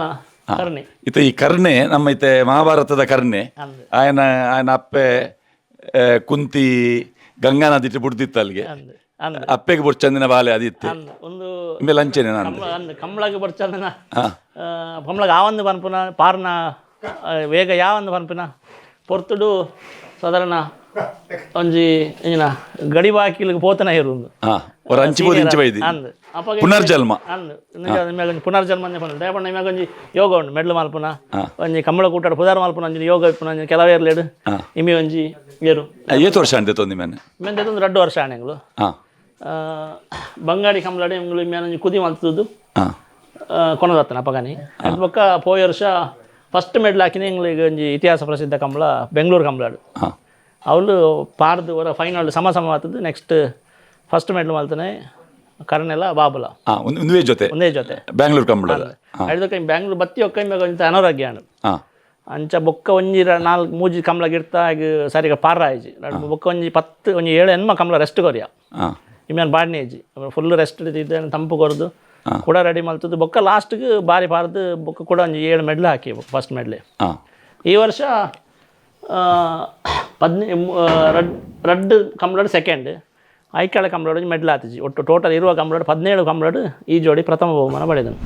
ಕರ್ಣಿ. ಇತ ಈ ಕರ್ಣೆ ನಮ್ಮ ಇತ್ತೆ ಮಹಾಭಾರತದ ಕರ್ಣೆ. ಆಯನ ಆಯನ ಅಪ್ಪೆ ಕುಂತಿ ಗಂಗಾ ನದಿ ಬುಡ್ದಿತ್ತು ಅಲ್ಲಿಗೆ. ಅಪ್ಪೆಗೆ ಬುಡ್ಚಂದಿನ ಬಾಲೆ ಅದಿತ್ತು ಅಂದ್ ಒಂದು ಮೇಲೆ ಅಂಚೆನೆ ನಾನು ಕಮ್ಲ ಅಂದ್ ಕಂಬ್ಳಗೆ ಆವಂದು ಪನ್ಪುನ ಪಾರ್ನ ವೇಗ ಯಾವಂದು ಬನ್ಪಿನ ಪೊರ್ತುಡು ಸಾಧಾರಣ ಒಂಜಿ ಏನ ಗಡಿ ಬಾಕಿಲಿಗೆ ಪೋತನ ಇರುಂದು ಹಾ அஞ்சு போது ಇಂಚೆ ಬೈದಿ. ಅಂದ್. ಅಪ್ಪಗೆ ಪುನರ್ಜನ್ಮ. ಅಂದ್. ನಿಮ್ಗೆ ಒಂಜಿ ಪುನರ್ಜನ್ಮ ಅಂದೆ ಪನ್ನುಡು ದೇಪಣ್ಣ ನಿಮ್ಗೆ ಒಂಜಿ ಯೋಗ ಉಂಡು ಮೆಡ್ಲು ಮಲ್ಪುನ. ಒಂಜಿ ಕಂಬಳ ಕೂಟಾಡ ಪುದಾರ ಮಲ್ಪುನ ಒಂಜಿ ಯೋಗ ಇಪ್ಪುನ ಒಂಜಿ ಕೆಲವೇರ್ಲೇಡು ಹಾ. ಇಮಿ ಒಂಜಿ ಏರು. ಏತು ವರ್ಷ ಅಂತೆ ತೊಂದಿ ಮೇನೆ ಮೆಂದೆ ಒಂದು ರಡ್ಡು ವರ್ಷ ಆಣೆಗಳು ಬಂಗಾಡಿ ಕಂಬಳಾಡಿ ಎಂಗಳು ಇಮ್ಮೆ ಒಂಜಿ ಕುದಿ ಮಾಲ್ತದ್ದು ಕೊನದತ್ತನ ಅಪಗಾನಿ ಅದ್ ಬೊಕ್ಕ ಪೋಯ ವರ್ಷ ಫಸ್ಟ್ ಮೆಡ್ಲ್ ಹಾಕಿನ ಎಂಗಳಿಗೆ ಒಂಜಿ ಇತಿಹಾಸ ಪ್ರಸಿದ್ಧ ಕಮಲ ಬೆಂಗಳೂರು ಹಾ. ಅವಳು ಪಾರ್ದು ಹೊರ ಫೈನಲ್ ಸಮ ಸಮ ನೆಕ್ಸ್ಟ್ ಫಸ್ಟ್ ಮೆಡ್ಲ್ ಕರ್ಣ ಎಲ್ಲ ಬಾಬುಲ. ಆ, ಒಂದು ಒಂದುವೇ ಜೊತೆ. ಒಂದೇ ಜೊತೆ. ಬ್ಯಾಂಗ್ಳೂರ್ ಕಂಬಳದ ಕೈ ಬ್ಯಾಂಗ್ಳೂರ್ ಬತ್ತಿ ಒಕ್ಕ ಅನಾರೋಗ್ಯ ಹಾ. ಅಂಚ ಬೊಕ್ಕ ಒಂಜಿ ರ- ನಾಲ್ಕು ಮೂಜಿ ಕಮಲ ಗಿಡ್ತಾ ಸಾರಿಗ ಸರಿಗ ಪಾರ ಆಯ್ಜಿ. ಬೊಕ್ಕ ಒಂಜಿ ಪತ್ತು ಒಂಜಿ ಏಳು ಹೆಣ್ಮ ಕಮಲ ರೆಸ್ಟ್ ಕೊರಿಯ. ಇಮೇನ್ ಇಮ್ಯಾನ್ ಬಾಡ್ನೆ ಏಜಿ ಫುಲ್ ರೆಸ್ಟ್ ಇದ್ದ ತಂಪು ಕೊರದು. ಕೂಡ ರೆಡಿ ಮಲ್ತದ್ದು. ಬೊಕ್ಕ ಲಾಸ್ಟ್ಗೆ ಬಾರಿ ಪಾರ್ದು ಬೊಕ್ಕ ಕೂಡ ಒಂಜಿ ಏಳು ಮೆಡ್ಲ್ ಹಾಕಿ ಫಸ್ಟ್ ಮೆಡ್ಲೆ. ಹಾ. ಈ ವರ್ಷ ಪದ್ನೆ ರಡ್ ರಡ್ ಕಂಬಳಡ್ ಸೆಕೆಂಡ್ ಐಕಾಳ ಕಂಬಳಡ್ ಮೆಡ್ಲಾತಿಜಿ. ಒಟ್ಟು ಟೋಟಲ್ ಇರುವ ಕಂಬಳಡ್ ಹದಿನೇಳು ಕಂಬಳಡ್ ಈ ಜೋಡಿ ಪ್ರಥಮ ಬಹುಮಾನ ಪಡೆದನು.